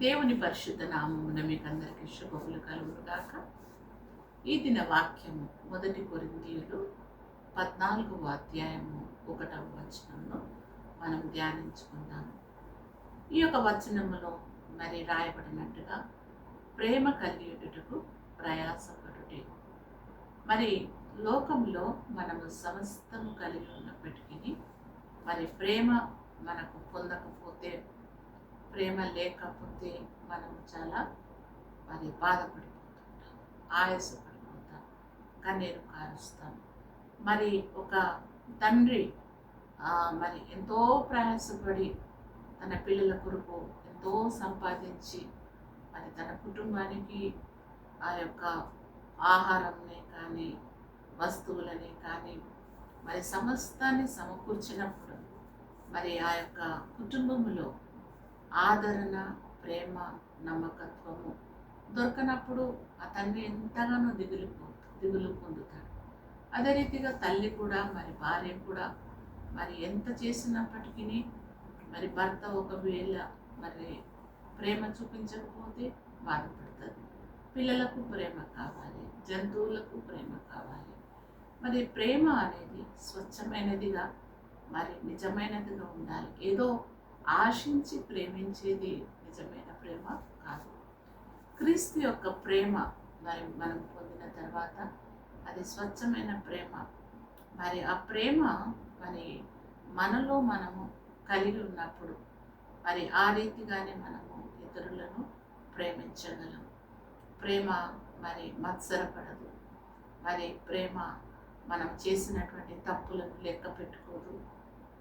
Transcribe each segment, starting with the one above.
దేవుని పరిశుద్ధ నామమున మీకు అందరికీ శుభములు కలుగురుగాక ఈ దిన వాక్యము మొదటి కొరిందీయులు పద్నాలుగవ అధ్యాయము ఒకటవ వచనంలో మనం ధ్యానించుకుందాము ఈ యొక్క వచనములో మరి రాయబడినట్టుగా ప్రేమ కలియుటకు ప్రయాసపడుటే. మరి లోకంలో మనము సమస్తము కలిగి ఉన్నప్పటికీ మరి ప్రేమ మనకు పొందకపోతే ప్రేమ లేకపోతే మనం చాలా మరి బాధపడిపోతుంటాం ఆయాసపడిపోతాం కన్నీరు కారుస్తాం. మరి ఒక తండ్రి మరి ఎంతో ప్రయాసపడి తన పిల్లల కొరకు ఎంతో సంపాదించి మరి తన కుటుంబానికి ఆ యొక్క ఆహారంని కానీ వస్తువులని కానీ మరి సమస్తాన్ని సమకూర్చినప్పుడు మరి ఆ యొక్క కుటుంబంలో ఆదరణ ప్రేమ నమ్మకత్వము దొరకనప్పుడు ఆ తండ్రి ఎంతగానో దిగులు దిగులు పొందుతాడు. అదే రీతిగా తల్లి కూడా మరి భార్య కూడా మరి ఎంత చేసినప్పటికీ మరి భర్త ఒకవేళ మరి ప్రేమ చూపించకపోతే బాధపడుతుంది పిల్లలకు ప్రేమ కావాలి జంతువులకు ప్రేమ కావాలి. మరి ప్రేమ అనేది స్వచ్ఛమైనదిగా మరి నిజమైనదిగా ఉండాలి. ఏదో ఆశించి ప్రేమించేది నిజమైన ప్రేమ కాదు. క్రీస్తు యొక్క ప్రేమ మరి మనం పొందిన తర్వాత అది స్వచ్ఛమైన ప్రేమ. మరి ఆ ప్రేమ మరి మనలో మనము కలిగి ఉన్నప్పుడు మరి ఆ రీతిగానే మనము ఇతరులను ప్రేమించగలం. ప్రేమ మరి మత్సరపడదు. మరి ప్రేమ మనం చేసినటువంటి తప్పులను లెక్క పెట్టుకోదు.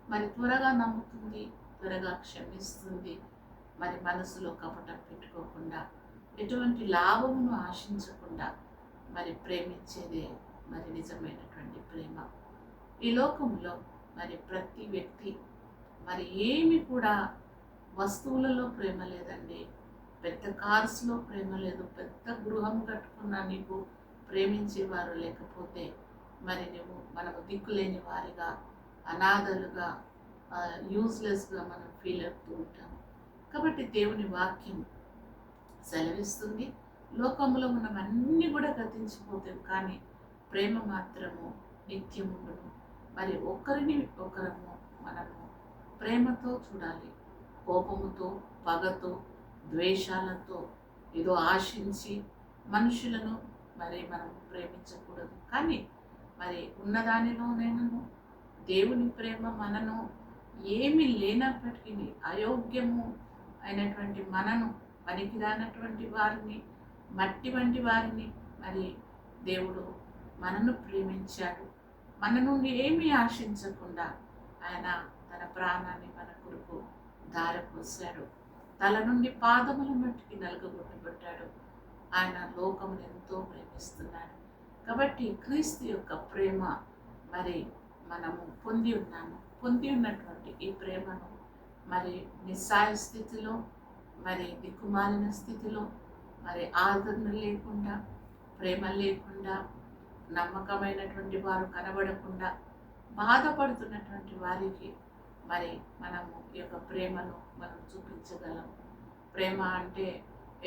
మరి త్వరగా నమ్ముతుంది త్వరగా క్షమిస్తుంది. మరి మనసులో కపటం పెట్టుకోకుండా ఎటువంటి లాభమును ఆశించకుండా మరి ప్రేమించేదే మరి నిజమైనటువంటి ప్రేమ. ఈ లోకంలో మరి ప్రతి వ్యక్తి మరి ఏమి కూడా వస్తువులలో ప్రేమ లేదండి. పెద్ద కార్స్లో ప్రేమ లేదు. పెద్ద గృహం కట్టుకున్నా నీకు ప్రేమించేవారు లేకపోతే మరి నువ్వు మనము దిక్కులేని వారిగా అనాథలుగా యూజ్లెస్గా మనం ఫీల్ అవుతూ ఉంటాం కాబట్టి దేవుని వాక్యం సెలవిస్తుంది. లోకంలో మనం అన్నీ కూడా గతించిపోతాం కానీ ప్రేమ మాత్రము నిత్యముండును మరి ఒకరిని ఒకరము మనము ప్రేమతో చూడాలి. కోపముతో పగతో ద్వేషాలతో ఏదో ఆశించి మనుషులను మరి మనం ప్రేమించకూడదు. కానీ మరి ఉన్నదానిలోనైనాను దేవుని ప్రేమ మనను ఏమి లేనప్పటికీ అయోగ్యము అయినటువంటి మనను పనికిరానటువంటి వారిని మట్టి వంటి వారిని మరి దేవుడు మనను ప్రేమించాడు. మన నుండి ఏమీ ఆశించకుండా ఆయన తన ప్రాణాన్ని మన కొరకు దారపోశాడు తల నుండి పాదముల మట్టికి నలుగగొట్టబడ్డాడు. ఆయన లోకమును ఎంతో ప్రేమిస్తున్నాడు. కాబట్టి క్రీస్తు యొక్క ప్రేమ మరి మనము పొంది ఉన్నాము. పొంది ఉన్నటువంటి ఈ ప్రేమను మరి నిస్సాయ స్థితిలో మరి దిక్కుమాలిన స్థితిలో మరి ఆదరణ లేకుండా ప్రేమ లేకుండా నమ్మకమైనటువంటి వారు కనబడకుండా బాధపడుతున్నటువంటి వారికి మరి మనము ఈ యొక్క ప్రేమను మనం చూపించగలం. ప్రేమ అంటే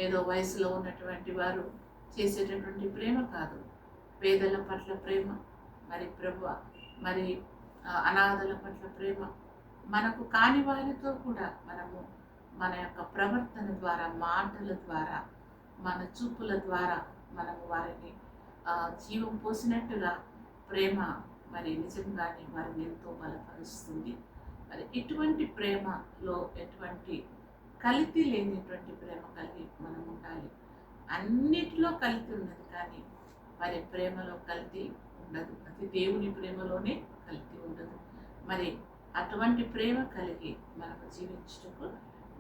ఏదో వయసులో ఉన్నటువంటి వారు చేసేటటువంటి ప్రేమ కాదు. పేదల పట్ల ప్రేమ మరి ప్రభు మరి అనాథల పట్ల ప్రేమ మనకు కాని వారితో కూడా మనము మన యొక్క ప్రవర్తన ద్వారా మాటల ద్వారా మన చూపుల ద్వారా మనము వారిని జీవం పోసినట్టుగా ప్రేమ మరి నిజంగానే వారిని ఎంతో బలపరుస్తుంది. మరి ఇటువంటి ప్రేమలో ఎటువంటి కలితి లేనిటువంటి ప్రేమ కలిగి మనం ఉండాలి అన్నిటిలో కలితి ఉన్నది కానీ మరి ప్రేమలో కలితి ఉండదు. అది దేవుని ప్రేమలోనే కలిగి ఉండదు. మరి అటువంటి ప్రేమ కలిగి మనకు జీవించుటకు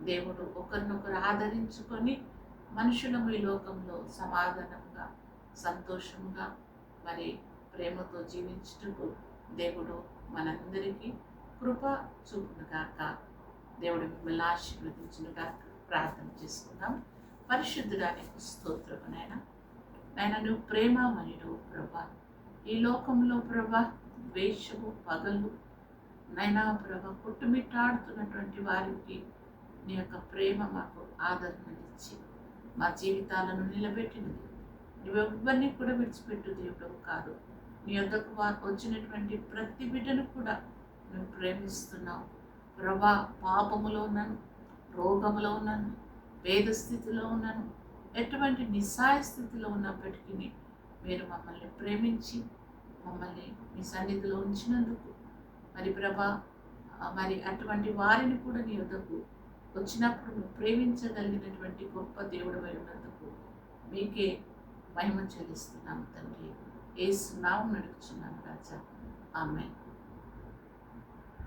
దేవుడు ఒకరినొకరు ఆదరించుకొని మనుషులము ఈ లోకంలో సమాధానంగా సంతోషంగా మరి ప్రేమతో జీవించుటకు దేవుడు మనందరికీ కృప చూపునుగాక దేవుడు మిమ్మల్ని ఆశీర్వదించునుగాక. ప్రార్థన చేసుకుందాం. పరిశుద్ధుడానికి స్తోత్రమునైనా నాయన నాయన నువ్వు ప్రేమ మరియు ప్రభా. ఈ లోకంలో ప్రభా ద్వేషము పగలు నైనా ప్రభ కొట్టుమిట్టాడుతున్నటువంటి వారికి నీ యొక్క ప్రేమ మాకు ఆదరణనిచ్చి మా జీవితాలను నిలబెట్టినది. నువ్వెవ్వరిని కూడా విడిచిపెట్టు దేవుడు కాదు. నీ యొద్దకు వచ్చినటువంటి ప్రతి బిడ్డను కూడా మేము ప్రేమిస్తున్నావు ప్రభా పాపములో ఉన్నాను రోగములో ఉన్నాను పేద స్థితిలో ఉన్నాను ఎటువంటి నిస్సాయ స్థితిలో ఉన్నప్పటికీ మీరు మమ్మల్ని ప్రేమించి మమ్మల్ని మీ సన్నిధిలో ఉంచినందుకు మరి ప్రభా మరి అటువంటి వారిని కూడా నీ యొద్దకు వచ్చినప్పుడు నువ్వు ప్రేమించగలిగినటువంటి గొప్ప దేవుడు ఉన్నందుకు మీకే మహిమ చెల్లిస్తున్నాము తండ్రి. ఏసు నామం నడుచున్నాను రాజా. ఆమె